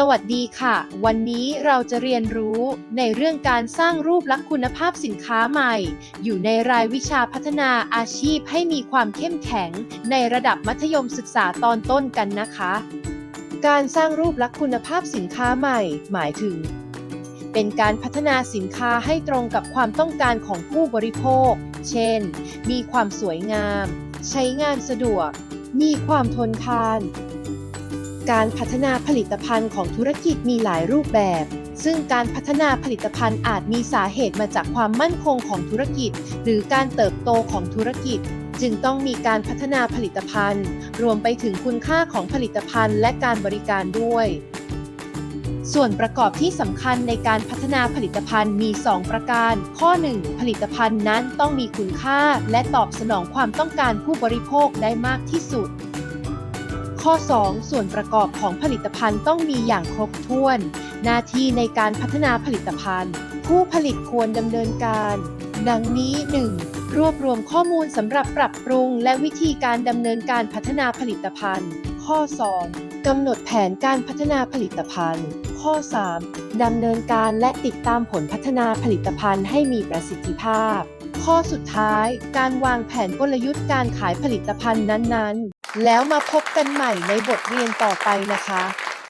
สวัสดีค่ะ วันนี้เราจะเรียนรู้ในเรื่องการสร้างรูปลักษณ์คุณภาพสินค้าใหม่ อยู่ในรายวิชาพัฒนาอาชีพให้มีความเข้มแข็ง ในระดับมัธยมศึกษาตอนต้นกันนะคะ การสร้างรูปลักษณ์คุณภาพสินค้าใหม่ หมายถึง เป็นการพัฒนาสินค้าให้ตรงกับความต้องการของผู้บริโภค เช่น มีความสวยงาม ใช้งานสะดวก มีความทนทาน การพัฒนาผลิตภัณฑ์ของธุรกิจมีหลายรูปแบบ ซึ่งการพัฒนาผลิตภัณฑ์อาจมีสาเหตุมาจากความมั่นคงของธุรกิจ หรือการเติบโตของธุรกิจ จึงต้องมีการพัฒนาผลิตภัณฑ์ รวมไปถึงคุณค่าของผลิตภัณฑ์และการบริการด้วย ส่วนประกอบที่สำคัญในการพัฒนาผลิตภัณฑ์มี 2 ประการ ข้อ 1 ผลิตภัณฑ์นั้นต้องมีคุณค่า และตอบสนองความต้องการผู้บริโภคได้มากที่สุด ข้อ 2 ส่วนประกอบของผลิตภัณฑ์ต้องมีอย่างครบถ้วน หน้าที่ในการพัฒนาผลิตภัณฑ์ ผู้ผลิตควรดำเนินการ ดังนี้ 1. รวบรวมข้อมูลสำหรับปรับปรุง และวิธีการดำเนินการพัฒนาผลิตภัณฑ์ ข้อ 2. กำหนดแผนการพัฒนาผลิตภัณฑ์ ข้อ 3. ดำเนินการและติดตามผลพัฒนาผลิตภัณฑ์ให้มีประสิทธิภาพ ข้อสุดท้าย การวางแผนกลยุทธ์การขายผลิตภัณฑ์นั้นๆ แล้วมาพบกันใหม่ในบทเรียนต่อไปนะคะ